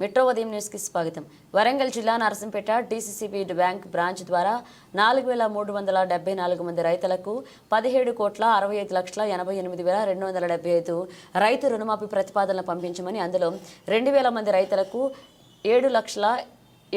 Metro ఉదయం న్యూస్కి స్వాగతం. వరంగల్ జిల్లా నరసింపేట డీసీసీబీ బ్యాంక్ బ్రాంచ్ ద్వారా నాలుగు వేల మూడు వందల డెబ్బై నాలుగు మంది రైతులకు పదిహేడు కోట్ల అరవై ఐదు లక్షల ఎనభై ఎనిమిది వేల రెండు వందల డెబ్బై ఐదు రైతు రుణమాఫీ ప్రతిపాదనలు పంపించమని అందులో రెండు వేల మంది రైతులకు ఏడు లక్షల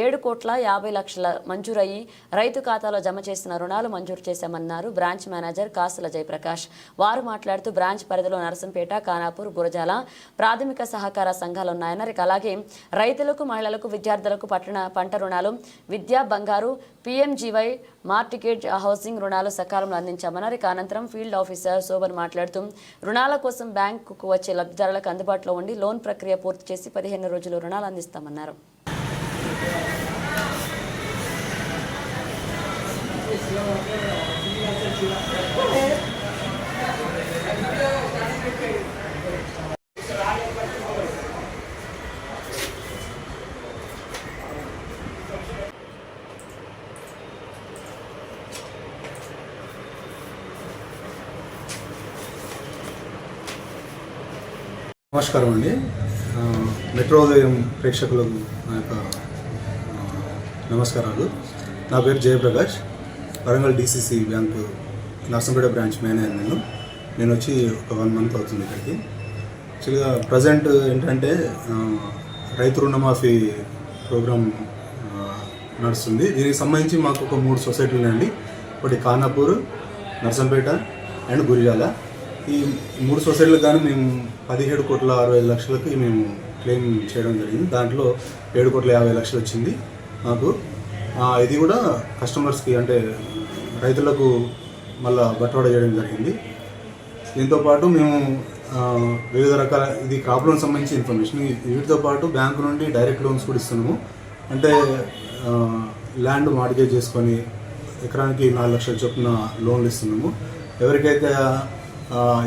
ఏడు కోట్ల యాభై లక్షల మంజూరయ్యి రైతు ఖాతాలో జమ చేసిన రుణాలు మంజూరు చేశామన్నారు బ్రాంచ్ మేనేజర్ కాసుల జయప్రకాష్. వారు మాట్లాడుతూ బ్రాంచ్ పరిధిలో నరసంపేట ఖానాపూర్ గురజాల ప్రాథమిక సహకార సంఘాలున్నాయన్నారు. అలాగే రైతులకు మహిళలకు విద్యార్థులకు పట్టణ పంట రుణాలు విద్యా బంగారు పీఎంజీవై మార్టికేట్ హౌసింగ్ రుణాలు సకాలంలో అందించామన్నారు. ఇక అనంతరం ఫీల్డ్ ఆఫీసర్ శోభన్ మాట్లాడుతూ రుణాల కోసం బ్యాంకుకు వచ్చే లబ్ధిదారులకు అందుబాటులో ఉండి లోన్ ప్రక్రియ పూర్తి చేసి పదిహేను రోజులు రుణాలు అందిస్తామన్నారు. నమస్కారం అండి. మెట్రోదయం ప్రేక్షకులకు నా యొక్క నమస్కారాలు. నా పేరు Jayaprakash. Warangal DCC bank Narsampet branch manager నేను. నేను వచ్చి ఒక వన్ మంత్ అవుతుంది ఇక్కడికి. యాక్చువల్గా ప్రజెంట్ ఏంటంటే రైతు రుణమాఫీ ప్రోగ్రామ్ నడుస్తుంది. దీనికి సంబంధించి మాకు ఒక మూడు సొసైటీలు ఉన్నాయండి. ఒకటి ఖానాపూర్ నర్సంపేట అండ్ గురిజాల. ఈ మూడు సొసైటీలు కానీ మేము పదిహేడు కోట్ల అరవై ఐదు లక్షలకి మేము క్లెయిమ్ చేయడం జరిగింది. దాంట్లో ఏడు కోట్ల యాభై లక్షలు వచ్చింది మాకు. ఇది కూడా కస్టమర్స్కి అంటే రైతులకు మళ్ళా బట్వాడా చేయడం జరిగింది. దీంతో పాటు మేము వివిధ రకాల ఇది క్రాప్ లోన్ సంబంధించి ఇన్ఫర్మేషన్. వీటితో పాటు బ్యాంకు నుండి డైరెక్ట్ లోన్స్ కూడా ఇస్తున్నాము. అంటే ల్యాండ్ మార్గేజ్ చేసుకొని ఎకరానికి నాలుగు లక్షల చొప్పున లోన్లు ఇస్తున్నాము. ఎవరికైతే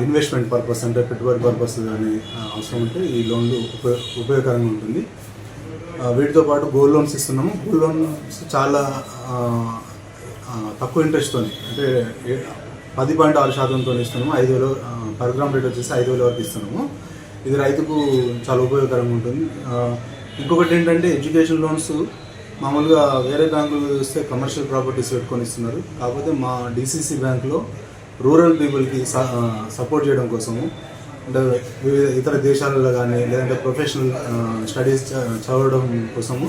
ఇన్వెస్ట్మెంట్ పర్పస్ అంటే పెట్టుబడి పర్పస్ కానీ అవసరం ఉంటే ఈ లోన్లు ఉపయోగ ఉపయోగకరంగా ఉంటుంది. వీటితో పాటు గోల్డ్ లోన్స్ ఇస్తున్నాము. గోల్డ్ లోన్స్ చాలా తక్కువ ఇంట్రెస్ట్తో అంటే పది పాయింట్ ఆరు శాతంతో ఇస్తున్నాము ఐదు వేలు పర్ గ్రామ్ రేట్ వచ్చేసి ఐదు వేల వరకు ఇస్తున్నాము. ఇది రైతుకు చాలా ఉపయోగకరంగా ఉంటుంది. ఇంకొకటి ఏంటంటే ఎడ్యుకేషన్ లోన్స్ మామూలుగా వేరే బ్యాంకులు చూస్తే కమర్షియల్ ప్రాపర్టీస్ పెట్టుకొని ఇస్తున్నారు. కాకపోతే మా డీసీసీ బ్యాంక్లో రూరల్ పీపుల్కి సపోర్ట్ చేయడం కోసము అంటే వివిధ ఇతర దేశాలలో కానీ లేదంటే ప్రొఫెషనల్ స్టడీస్ చదవడం కోసము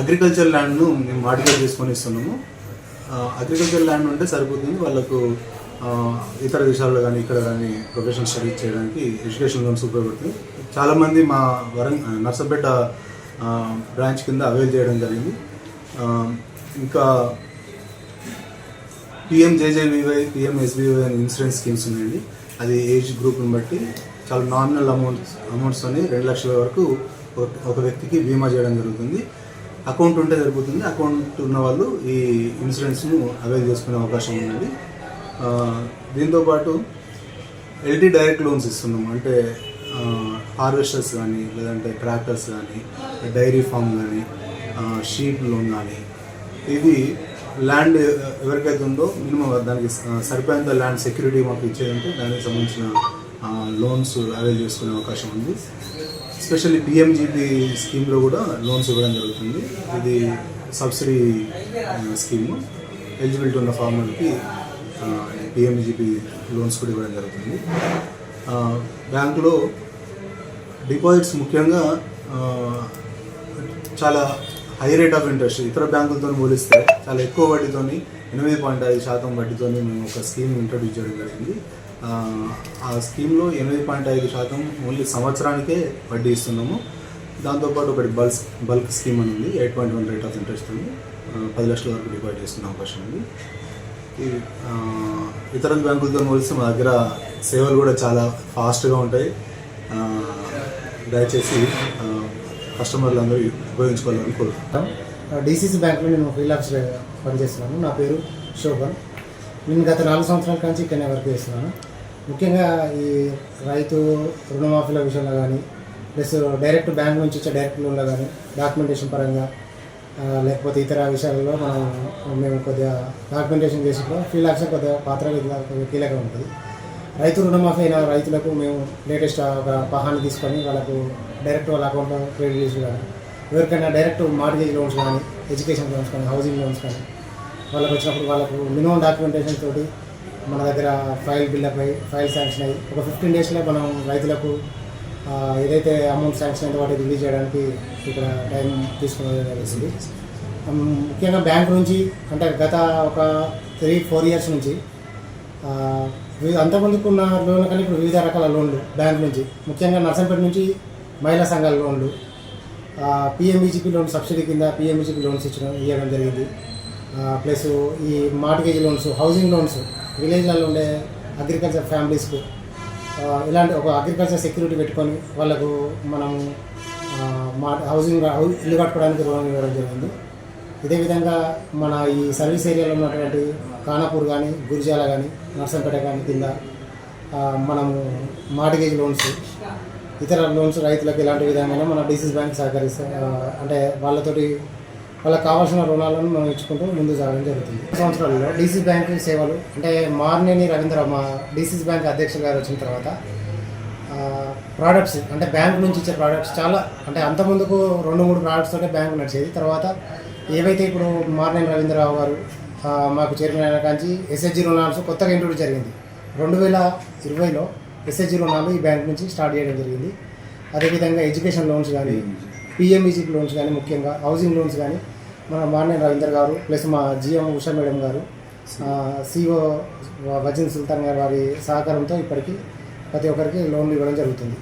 అగ్రికల్చర్ ల్యాండ్ను మేము మార్టిగేట్ చేసుకొని ఇస్తున్నాము. అగ్రికల్చర్ ల్యాండ్ ఉంటే సరిపోతుంది. వాళ్ళకు ఇతర దేశాల్లో కానీ ఇక్కడ కానీ ప్రొఫెషనల్ స్టడీస్ చేయడానికి ఎడ్యుకేషన్ లోన్స్ ఉపయోగపడుతుంది. చాలామంది మా వరం నర్సపేట బ్రాంచ్ కింద అవైల్ చేయడం జరిగింది. ఇంకా పిఎంజేజేవివై పిఎంఎస్బివై అనే ఇన్సూరెన్స్ స్కీమ్స్ ఉన్నాయండి. అది ఏజ్ గ్రూప్ని బట్టి చాలా నామినల్ అమౌంట్స్ అమౌంట్స్తోని రెండు లక్షల వరకు ఒక- ఒక వ్యక్తికి బీమా చేయడం జరుగుతుంది. అకౌంట్ ఉంటే సరిపోతుంది. అకౌంట్ ఉన్న వాళ్ళు ఈ ఇన్సూరెన్స్ను అవైల్ చేసుకునే అవకాశం ఉన్నది. దీంతోపాటు ఎల్టీ డైరెక్ట్ లోన్స్ ఇస్తున్నాం అంటే హార్వెస్టర్స్ కానీ లేదంటే ట్రాక్టర్స్ కానీ డైరీ ఫామ్ కానీ షీప్ లోన్ కానీ ఇది ల్యాండ్ ఎవరికైతే ఉందో మినిమం దానికి సరిపోయేంత ల్యాండ్ సెక్యూరిటీ మాకు ఇచ్చేదంటే దానికి సంబంధించిన లోన్స్ అవైల్ చేసుకునే అవకాశం ఉంది. ఎస్పెషల్లీ పిఎంజీపీ స్కీమ్లో కూడా లోన్స్ ఇవ్వడం జరుగుతుంది. ఇది సబ్సిడీ స్కీమ్ ఎలిజిబిలిటీ ఉన్న ఫార్మర్కి పిఎంజీపీ లోన్స్ కూడా ఇవ్వడం జరుగుతుంది. Uh, బ్యాంకులో డిపాజిట్స్ ముఖ్యంగా uh, చాలా హై రేట్ ఆఫ్ ఇంట్రెస్ట్ ఇతర బ్యాంకులతో పోలిస్తే చాలా ఎక్కువ వడ్డీతోని ఎనిమిది పాయింట్ ఐదు శాతం వడ్డీతోని మేము ఒక స్కీమ్ ఇంట్రడ్యూస్ చేయడం జరిగింది. ఆ, స్కీమ్లో ఎనిమిది పాయింట్ ఐదు శాతం ఓన్లీ సంవత్సరానికే వడ్డీ ఇస్తున్నాము. దాంతోపాటు ఒకటి బల్క్ బల్క్ స్కీమ్ అని ఉంది. Eight point one rate of interest ఉంది. పది లక్షల వరకు డిపాజిట్ చేసుకునే అవకాశం ఉంది. ఈ ఇతర బ్యాంకులతో పోలిస్తే మా దగ్గర సేవలు కూడా చాలా ఫాస్ట్గా ఉంటాయి. దయచేసి కస్టమర్లు అందరూ ఉపయోగించుకోవాలని కోరుకుంటాం డిసిసి బ్యాంక్లో నేను ఫీల్డ్ పనిచేస్తున్నాను. నా పేరు శోభన్. నేను గత నాలుగు సంవత్సరాల నుంచి ఇక్కడనే వర్క్ చేస్తున్నాను. ముఖ్యంగా ఈ రైతు రుణమాఫీల విషయంలో కానీ ప్లస్ డైరెక్ట్ బ్యాంక్ నుంచి వచ్చే డైరెక్ట్ లోన్లో కానీ డాక్యుమెంటేషన్ పరంగా లేకపోతే ఇతర విషయాలలో మనం మేము కొద్దిగా డాక్యుమెంటేషన్ చేసినప్పుడు ఫీల్డ్ యాక్షన్ కొద్దిగా పాత్ర కీలక- కీలకం ఉంటుంది. రైతు రుణమాఫీ అయిన రైతులకు మేము లేటెస్ట్ ఒక పహాన్ని తీసుకొని వాళ్ళకు డైరెక్ట్ వాళ్ళ అకౌంట్లో క్రెడిట్ చేసి కానీ ఎవరికైనా డైరెక్ట్ మార్గేజ్ లోన్స్ కానీ ఎడ్యుకేషన్ లోన్స్ కానీ హౌసింగ్ లోన్స్ కానీ వాళ్ళకి వచ్చినప్పుడు వాళ్ళకు మినిమం డాక్యుమెంటేషన్ తోటి మన దగ్గర ఫైల్ బిల్డప్ అయ్యి ఫైల్ శాంక్షన్ అయ్యి ఒక ఫిఫ్టీన్ డేస్లో మనం రైతులకు ఏదైతే అమౌంట్ శాంక్షన్ అయితే వాటి రిలీజ్ చేయడానికి ఇక్కడ టైం తీసుకునేది జరిగింది ముఖ్యంగా బ్యాంక్ నుంచి అంటే గత ఒక త్రీ ఫోర్ ఇయర్స్ నుంచి అంతకుముందుకు ఉన్న లోన్లు కానీ ఇప్పుడు వివిధ రకాల లోన్లు బ్యాంక్ నుంచి ముఖ్యంగా నర్సంపేట నుంచి మహిళా సంఘాల లోన్లు పిఎంబీజీపీ లోన్ సబ్సిడీ కింద పిఎంబీజీపీ లోన్స్ ఇచ్చడం ఇవ్వడం జరిగింది. ప్లస్ ఈ మార్టిగేజ్ లోన్స్ హౌసింగ్ లోన్స్ విలేజ్లలో ఉండే అగ్రికల్చర్ ఫ్యామిలీస్కు ఇలాంటి ఒక అగ్రికల్చర్ సెక్యూరిటీ పెట్టుకొని వాళ్ళకు మనము మా హౌసింగ్ ఇల్లు కట్టుకోవడానికి రుణం ఇవ్వడం జరిగింది. ఇదే విధంగా మన ఈ సర్వీస్ ఏరియాలో ఉన్నటువంటి కానాపూర్ కానీ గురిజాల కానీ నర్సంపేట కానీ కింద మనము మార్టిగేజ్ లోన్స్ ఇతర లోన్స్ రైతులకు ఇలాంటి విధంగా మన డీసీస్ బ్యాంక్ సహకరిస్తే అంటే వాళ్ళతోటి వాళ్ళకి కావాల్సిన రుణాలను మనం ఇచ్చుకుంటూ ముందు సాగడం జరుగుతుంది. సంవత్సరాల్లో డీసీ బ్యాంక్ సేవలు అంటే మార్నేని రవీంద్ర మా డీసీస్ బ్యాంక్ అధ్యక్షులు గారు వచ్చిన తర్వాత ప్రోడక్ట్స్ అంటే బ్యాంక్ నుంచి ఇచ్చే ప్రోడక్ట్స్ చాలా అంటే అంతకుముందుకు రెండు మూడు ప్రోడక్ట్స్ తోటే బ్యాంక్ నడిచేది. తర్వాత ఏవైతే ఇప్పుడు మార్నేని రవీంద్రరావు గారు మాకు చైర్మన్ అయిన కాంచి ఎస్హెచ్జి రుణాలు కొత్తగా ఇంట్రొడ్యూస్ జరిగింది. రెండు వేల ఇరవైలో ఎస్హెచ్జి రుణాలు ఈ బ్యాంక్ నుంచి స్టార్ట్ చేయడం జరిగింది. అదేవిధంగా ఎడ్యుకేషన్ లోన్స్ కానీ పిఎంఈజీ లోన్స్ కానీ ముఖ్యంగా హౌసింగ్ లోన్స్ కానీ మన మార్నే రవీందర్ గారు ప్లస్ మా GM Usha madam garu CO Vazeen Sultan garu వారి సహకారంతో ఇప్పటికీ ప్రతి ఒక్కరికి లోన్లు ఇవ్వడం జరుగుతుంది.